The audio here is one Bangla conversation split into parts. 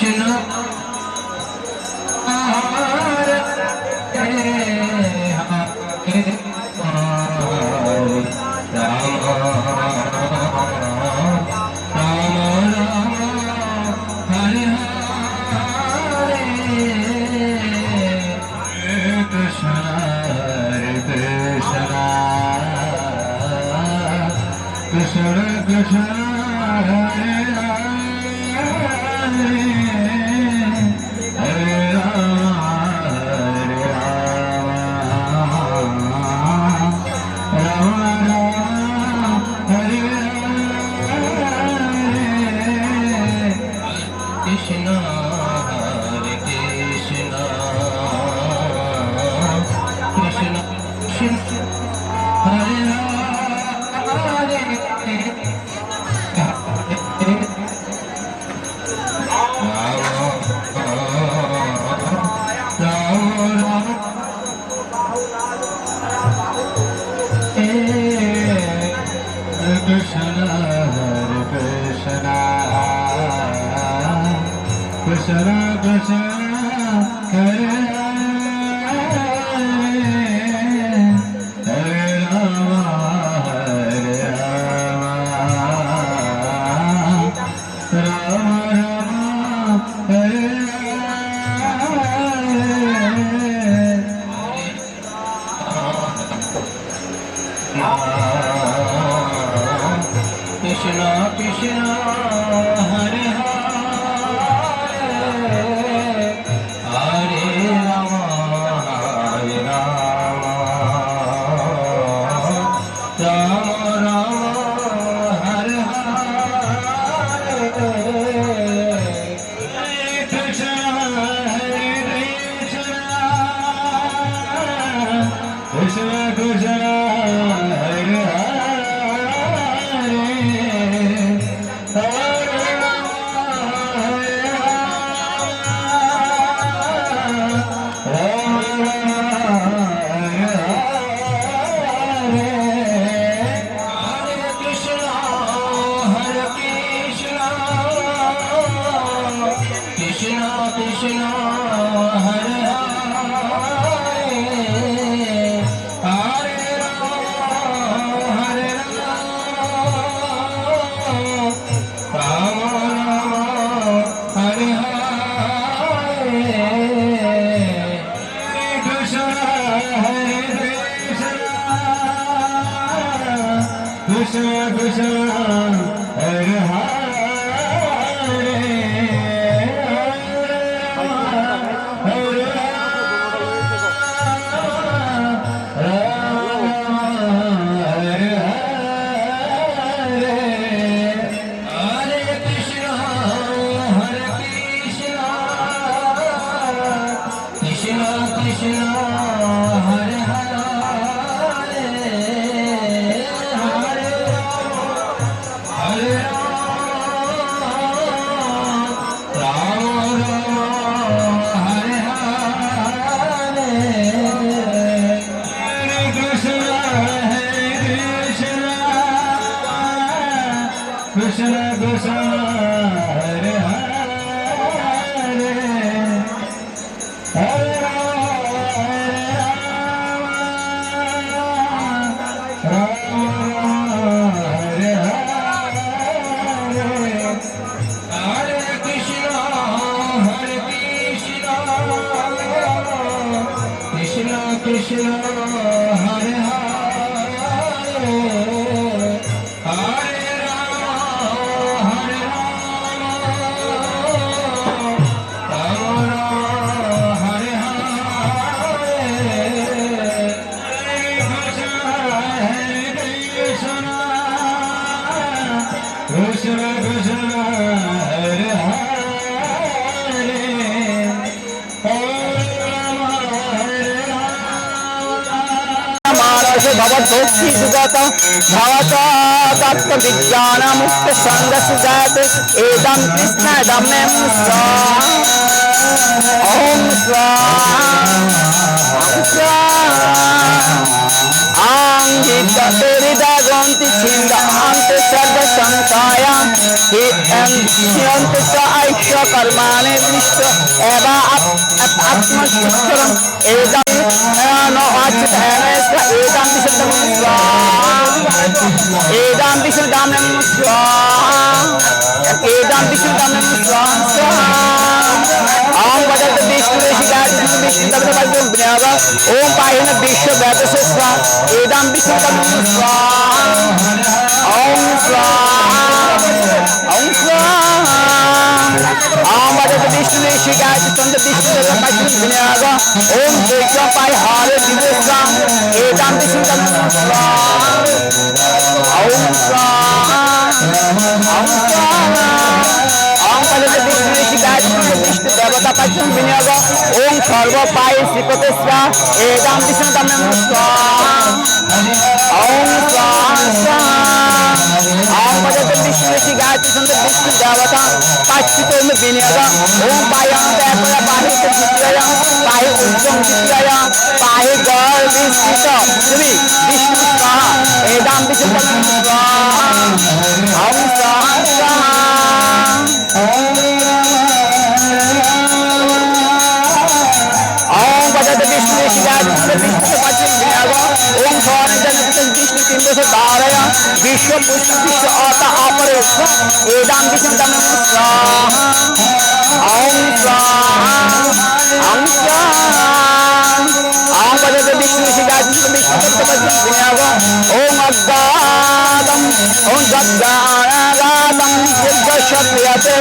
Krishna Krishna Krishna Krishna Hare Hare स्वाहा आंगित हृदय ग्रंथि छिंद अंत सर्व संकाया हे अंत च ऐक्य कर्माणि दृष्ट एवा आत्मचित्रम एदम विशुद्धम स्वाहा स्वाहा ओम वदत विष्णु ऋषिगात विष्णु तब तब विनाग ओम पायन विश्व व्याप से स्वाहा एदम विशुद्धम स्वाहा ओम स्वाहा ओम स्वाहा ओम वदत विष्णु ऋषिगात तंद विष्णु तब तब विनाग ओम तेज पाय हारे दिवसा एदम विशुद्धम स्वाहा ओम स्वाहा పశ్చిమ వినియోగ ఓం సర్వపాయ శ్రీపతి స్వా ఏదాం దిశ తమ్మ స్వా ఓం స్వా స్వా ఓం పదత విష్ణుకి గాయత్రి సంత విష్ణు దేవత పశ్చిమ వినియోగ ఓం పాయం దేవత పాహి చిత్రయ పాహి ఉజ్జం చిత్రయ పాహి గౌరీ స్థిత శ్రీ విష్ణు विश्व पुष्प विश्व आता अपरे एदम विशुद्धम स्वाहा ओम स्वाहा ओम स्वाहा ओम पदत विष्णु शिवाय विष्णु पश्चिम विनाग ओम अगादम ओम जगानागादम यज्ञशक्रियते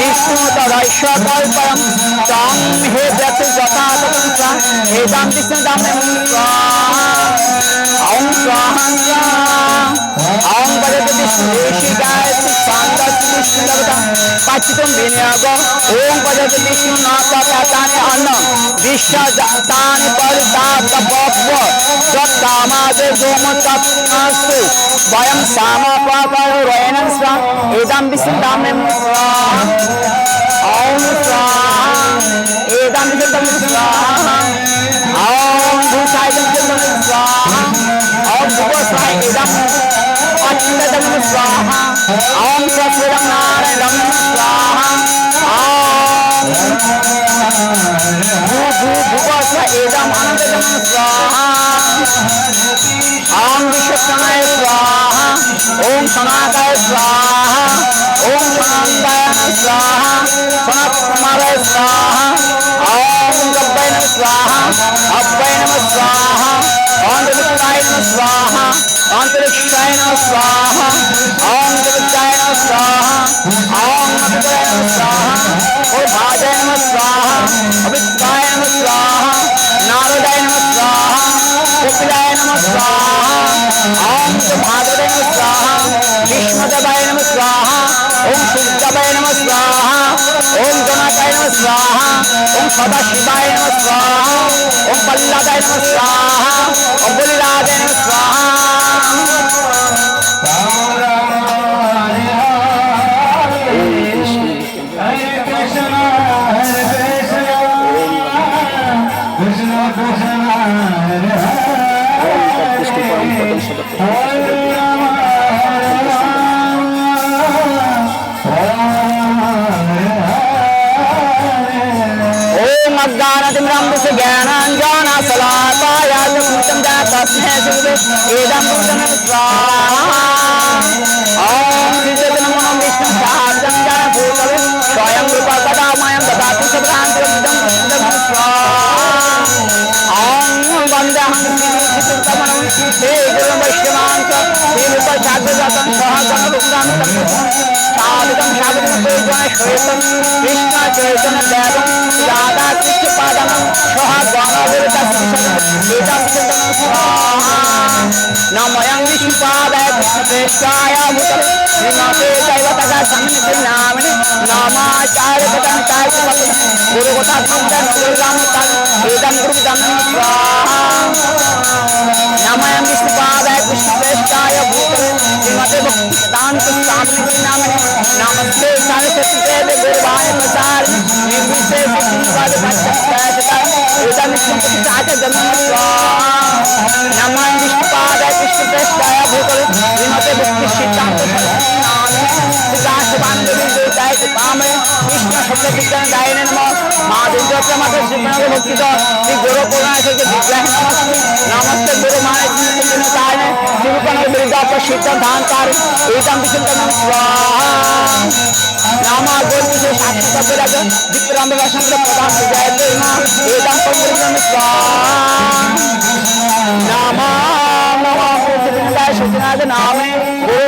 विष्णु तदैष कल्पयम् तं हे व्यक्ति यथा ततं सा एदां विष्णु दामे स्वाहा ॐ स्वाहा स्वाहा ॐ वदति विष्णु ऋषि गायत्री छान्दस् विष्णु देवता पच्चितं विनियोग ॐ वदति विष्णु नाथकानि अन्न विश्व तानि परिताप बप्व जत्कामादे गोम तत्नास्तु वयं सामपापयो वयनं स्वा एदां विष्णु दामे स्वाहा ओम स्वाहा एदम विदम स्वाहा स्वाहा ओम सस्वरम नारायणम ओम गणाकाय नमः स्वाहा ओम सदाशिवाय नमः स्वाहा ओम पल्लादाय नमः स्वाहा ओम बलिराजाय नमः स्वाहा இதம் श्वेतम कृष्ण चैतन देवम राधा कृष्ण पादम सह नमयं विष्णुपादाय कृष्णप्रेष्ठाय भूतं श्रीमते दैवतः सन्निधिनामिनि नामाचार्यपदं कार्यपदं गुरुगुणं दुर्गं तं वेदं गुरुदं स्वाहा नमयं विष्णुपादाय कृष्णप्रेष्ठाय भूतं श्रीमते भक्तिदान्त सामनिधिनामिनि नामिने नमस्ते सरस्वती देवे गुरुवाय प्रसार निर्विशेष श्रीपाद पञ्चम वेदं विष्णुपतिचाच जन्म स्वाहा नमः विष्णुपादाय कृष्णप्रेष्ठाय भूतले श्रीमते भक्ति सिद्धांत सरस्वती नामिने श्रीकाशबान्धवी देवताय कामे कृष्ण शब्द विज्ञान गायने नमः মা দুর্গা মাতা শ্রীপ্রণাকে ভক্তিত শ্রী গুরু পুরাণ থেকে বিগ্রহ নমস্তে নমস্তে গুরু মানে চিন্তিত কারণে শ্রীপ্রণাকে বিরুদ্ধ সিদ্ধান্ত ধান কার এইটাম বিশুদ্ধ স্বাহা নামা গোলবিশে সাক্ষী কবিরাজ বিক্রম বসন্ত প্রধান জয় মা এইটাম পবিত্র স্বাহা নামা নমা পৃথিবীন্দায় সচিনাথ নামে গুরু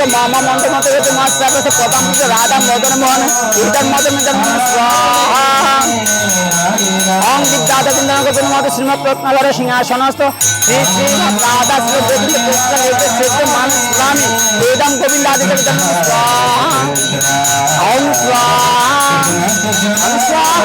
శ్రీరంగ మామ మంట మతగతి మాస్టర్ పదం రాధా మోదన మోహన ఇద్దరు మోదన ఓం దిగ్దాత చిందనగతి మాత శ్రీమత్వత్నగర సింహాసనస్థ శ్రీ శ్రీ రాధా శ్రీ గోవింద కృష్ణ శ్రీ মান స్వామి వేదం గోవిందాది కవితం స్వాహ ఓం స్వాహ స్వాహ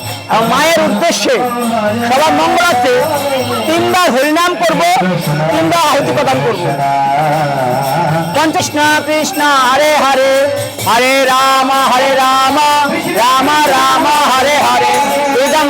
মায়ের উদ্দেশ্যে সবার আছে তিনবার হরিনাম করব, তিনবার আহুতি প্রদান করব। পঞ্চকৃষ্ণ কৃষ্ণ হরে হরে হরে রাম হরে রাম রাম রাম, হরে হরে। একদম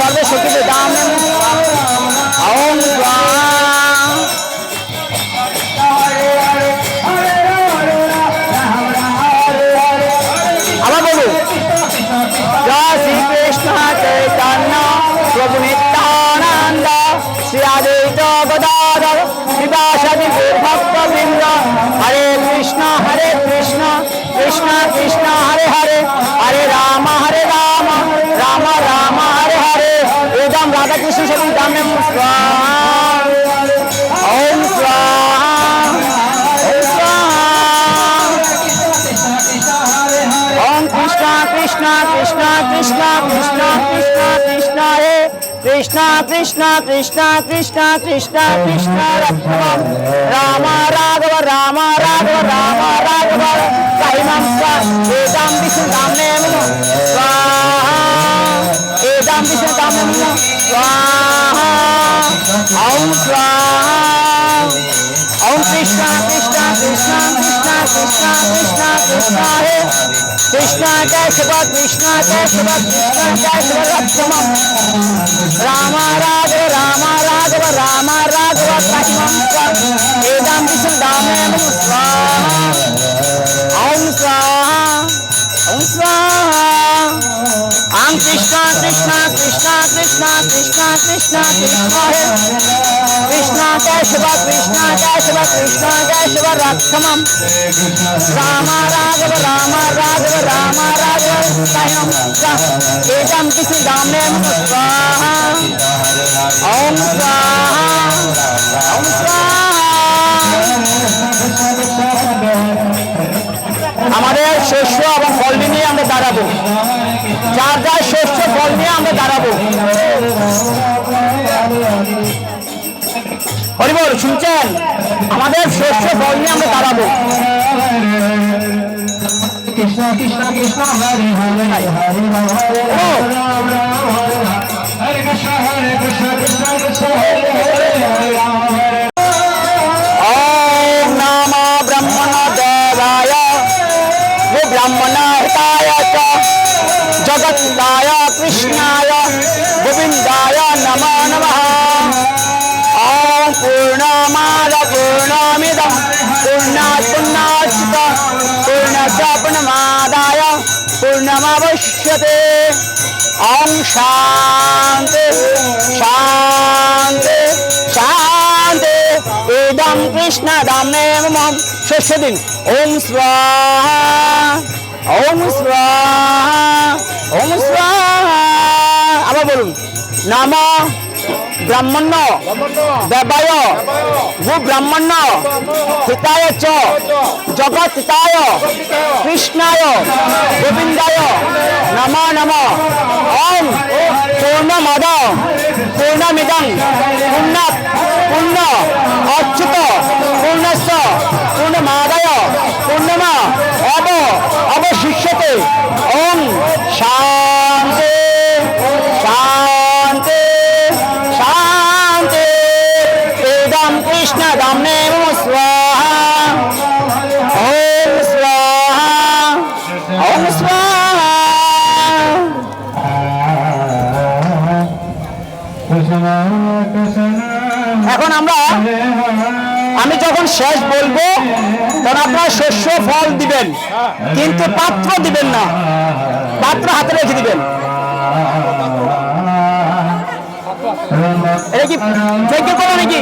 রাধাকৃষ্ণ সর্বে Krishna, Krishna, Krishna, Krishna, Krishna, Krishna, Raghavam, Rama, Raghava, Rama, Raghava, Rama, Raghava, Kaimamsa, Vedam, Krishna है। कृष्णा का कृष्णा का शिव कृष्णा का शिव राम रामा राघव रामा राघव रामा राघव कृष्णम वेदाम कृष्ण दाम स्वाहा। ओम स्वाहा ओम स्वाहा। आम कृष्णा कृष्णा कृष्णा कृष्णा कृष्णा कृष्णा कृष्णा है। কৃষ্ণ কৃষ্ণ হে কৃষ্ণ কৃষ্ণ কেশব কৃষ্ণ রক্ষমম রাম, রাঘব রাম রাঘব রাম, রাঘব, স্বয়ং এজম কিছু দামে স্বাহা ওম স্বাহা, ওম আমাদের শস্য এবং ফল নিয়ে আমরা দাঁড়াবো। যার যার শস্য ফল নিয়ে আমরা দাঁড়াবো। হরিবল শুনছেন? আমাদের শস্য ফল নিয়ে আমরা দাঁড়াবো। কৃষ্ণ কৃষ্ণ কৃষ্ণ হরে হরে হরে হরে রাম রাম হরে কৃষ্ণ হরে কৃষ্ণ কৃষ্ণ কৃষ্ণ হরে হরে হরে রাম হরে ওম নম ব্রহ্মণ पूर्णमाद पूर्णमिदं पूर्णात् पूर्णाच्युत पूर्णस्य पूर्णमादाय पूर्णमवश्यते ॐ शान्ति शान्ति शान्ति ইদম কৃষ্ণ দামে মম শস্য দিন ওম স্বাহা ওম স্বাহা ওম স্বাহা আবার বলুন নাম ব্রাহ্মণ্য দেবায় গো ব্রাহ্মণ্য হিতায় চ জগৎ হিতায় কৃষ্ণায় গোবিন্দায় নম নম ওম পূর্ণমদ পূর্ণমিদং পূর্ণ পূর্ণ অচ্যুত পূর্ণস্য যখন শেষ বলব, তখন আপনারা শস্য, ফল দিবেন, কিন্তু পাত্র দিবেন না। পাত্র হাতে রেখে দিবেন। নাকি?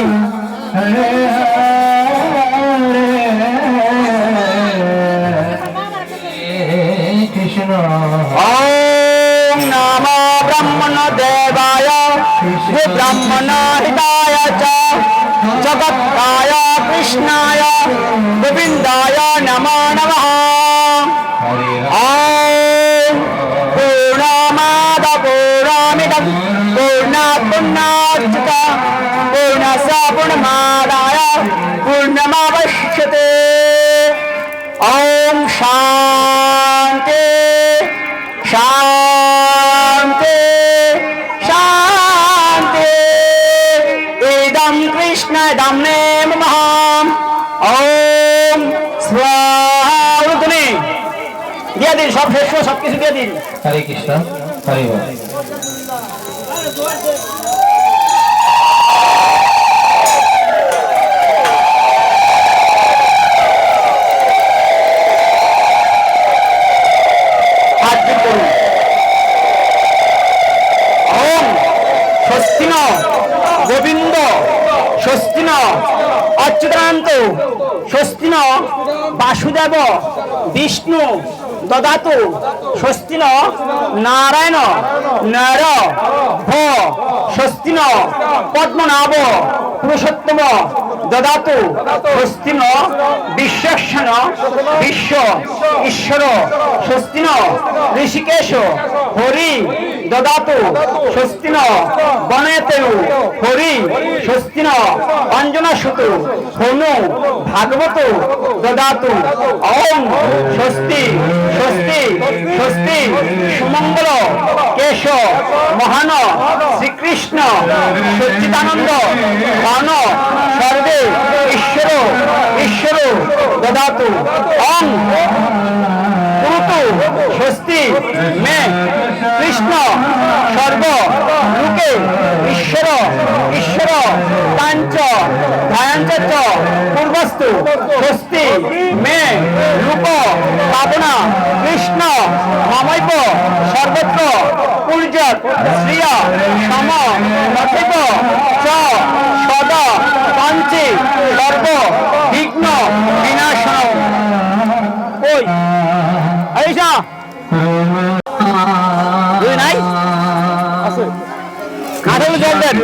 নম ব্রহ্মণ দেবায় ব্রাহ্মণ হৃদায় চ দিয়ে দিন সব শেষ সব কিছু দিয়ে দিন। হরে কৃষ্ণ হরে গোবিন্দ স্বস্তিন অচ্যুতান্ত স্বস্তিন বাসুদেব বিষ্ণু দদাতু স্বস্তিন নারায়ণ নর ভ স্বস্তিন পদ্মনাভ পুরুষোত্তম দদাতু স্বস্তিন বিশ্বাস বিশ্ব ঈশ্বর স্বস্তিন, ঋষিকেশ, হরি, দদাতু, স্বস্তিন, বনেতেউ, হরি, স্বস্তিন অঞ্জনা সুতু হনু, ভাগবত, দদাতু ওম স্বস্তি স্বস্তি স্বস্তি, সুমঙ্গল, কেশ, মহান, শ্রীকৃষ্ণ, সচ্চিদানন্দ ঘন সর্বে, ঈশ্বর ঈশ্বর দদাতু ওম কুরুতু স্বস্তি, মে, কৃষ্ণ, সর্ব লোকে ঈশ্বর ঈশ্বর তাঞ্চ ধায়াঞ্চ পূর্বস্তু, স্বস্তি, মে লোক পাবনা, কৃষ্ণ, মমৈব, সর্বত্র ফুলচর শ্রিয়া, সম কথিত চ, সদ পঞ্চে সর্ব বিঘ্ন বিনাশন ওই আইসা দুই নাই? আছে। কাঠল জল দেন।